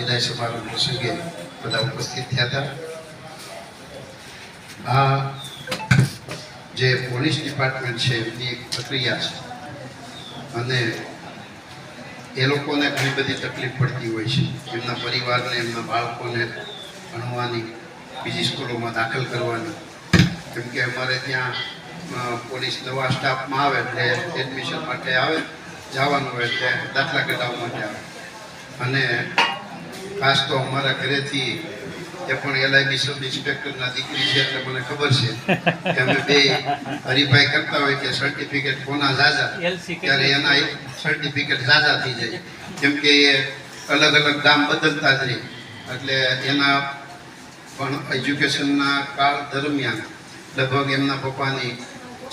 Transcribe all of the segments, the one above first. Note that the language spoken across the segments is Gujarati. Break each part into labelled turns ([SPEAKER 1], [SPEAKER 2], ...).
[SPEAKER 1] વિદાય સમારોહ પ્રસંગે બધા ઉપસ્થિત થયા હતા. આ જે પોલીસ ડિપાર્ટમેન્ટ છે, એમની એક પ્રક્રિયા છે. અને એ લોકોને ઘણી બધી તકલીફ પડતી હોય છે. એમના પરિવારને, એમના બાળકોને ભણવાની, બીજી સ્કૂલોમાં દાખલ કરવાની. કેમ કે અમારે ત્યાં પોલીસ નવા સ્ટાફમાં આવે એટલે એડમિશન માટે આવે, જવાનું હોય એટલે દાખલા કઢાવવા માટે આવે. અને ખાસ તો અમારા ઘરેથી એ પણ એલઆઈબી સબ ઇન્સ્પેક્ટરના દીકરી છે એટલે મને ખબર છે કે અમે બે હરીફાઈ કરતા હોય કે સર્ટિફિકેટ કોના ઝાઝા. ત્યારે એના સર્ટિફિકેટ ઝાઝા થઈ જાય. કેમ કે એ અલગ અલગ ગામ બદલતા જ રહે. એટલે એના પણ એજ્યુકેશનના કાળ દરમિયાન લગભગ એમના પપ્પાની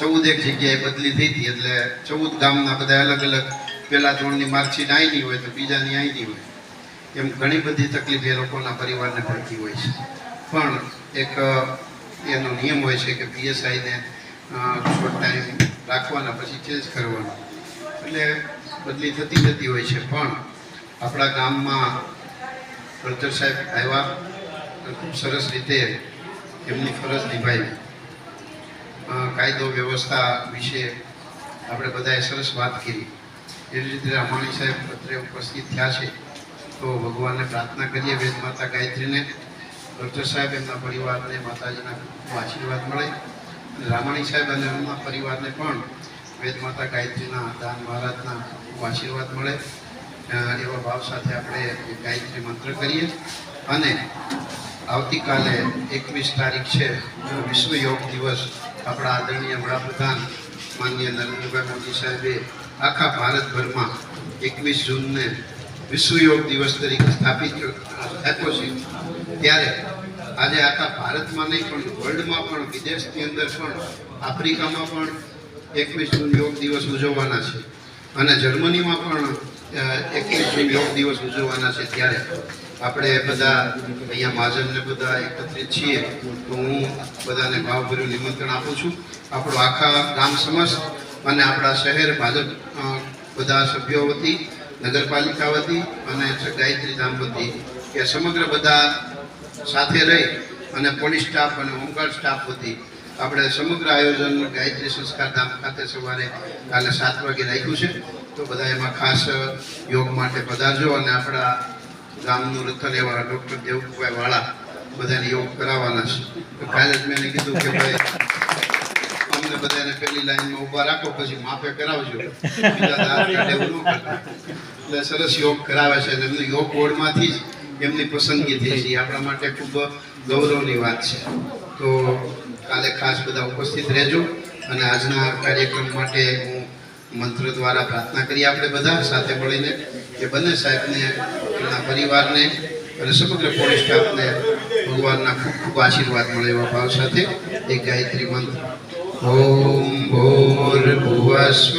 [SPEAKER 1] ચૌદેક જગ્યાએ બદલી થઈ હતી. એટલે ચૌદ ગામના બધા અલગ અલગ પહેલા ધોરણની માર્કશીટ અહીંની હોય તો બીજાની અહીંની હોય. એમ ઘણી બધી તકલીફ એ લોકોના પરિવારને પડતી હોય છે. પણ એક એનો નિયમ હોય છે કે પીએસઆઈને શોર્ટ ટાઈમ રાખવાના, પછી ચેન્જ કરવાનો. એટલે બદલી થતી જતી હોય છે. પણ આપણા ગામમાં કલ્ચર સાહેબ આવ્યા ખૂબ સરસ રીતે એમની ફરજ નિભાવી. કાયદો, વ્યવસ્થા વિશે આપણે બધાએ સરસ વાત કરી. એવી રીતે રામાણી સાહેબ અત્રે ઉપસ્થિત થયા છે. તો ભગવાનને પ્રાર્થના કરીએ વેદ માતા ગાયત્રીને. ડૉક્ટર સાહેબ, એમના પરિવારને માતાજીના આશીર્વાદ મળે. અને રામાણી સાહેબ અને એમના પરિવારને પણ વેદ માતા ગાયત્રીના દાન મહારાજના આશીર્વાદ મળે. એવા ભાવ સાથે આપણે ગાયત્રી મંત્ર કરીએ. અને આવતીકાલે એકવીસ તારીખ છે વિશ્વ યોગ દિવસ, આપણા આદરણીય વડાપ્રધાન માનનીય નરેન્દ્રભાઈ મોદી સાહેબે આખા ભારતભરમાં એકવીસ જૂનને વિશ્વ યોગ દિવસ તરીકે સ્થાપિત આપ્યો છે ત્યારે આજે આખા ભારતમાં નહીં, પણ વર્લ્ડમાં પણ, વિદેશની અંદર પણ, આફ્રિકામાં પણ એકવીસ જૂન યોગ દિવસ ઉજવવાના છે. અને જર્મનીમાં પણ એકવીસ જૂન યોગ દિવસ ઉજવવાના છે. ત્યારે આપણે બધા અહીંયા મહાજનને બધા એકત્રિત છીએ. તો હું બધાને ભાવભર્યું નિમંત્રણ આપું છું. આપણો આખા ગામ સમસ્ત અને આપણા શહેર, ભાજપ બધા સભ્યો વતી નગરપાલિકા વતી અને ગાયત્રી ધામ વતી કે સમગ્ર બધા સાથે રહી અને પોલીસ સ્ટાફ અને હોમગાર્ડ સ્ટાફ વતી આપણે સમગ્ર આયોજન ગાયત્રી સંસ્કાર ધામ ખાતે સવારે કાલે સાત વાગે રાખ્યું છે. તો બધા એમાં ખાસ યોગ માટે પધારજો અને આપણા ગામનું રતન એવા ડૉક્ટર દેવકુભાઈ વાળા બધાને યોગ કરાવવાના છે. કાલે જ મેં કીધું કે ભાઈ, અમને બધાને પહેલી લાઈનમાં ઊભા રાખો, પછી માફે કરાવજો. બીજા એવું ન કરતા. એટલે સરસ યોગ કરાવે છે. એમની યોગ બોર્ડમાંથી જ એમની પસંદગી થઈ છે. આપણા માટે ખૂબ ગૌરવની વાત છે. તો કાલે ખાસ બધા ઉપસ્થિત રહેજો અને આજના કાર્યક્રમ માટે હું મંત્ર દ્વારા પ્રાર્થના કરી આપણે બધા સાથે મળીને કે બંને સાહેબને, એમના પરિવારને, અને સમગ્ર પોલીસ સ્ટાફને ભગવાનના ખૂબ ખૂબ આશીર્વાદ મળે એવા ભાવ સાથે એક ગાયત્રી મંત્ર. ઓમ ભૂર્ભુવસ્વ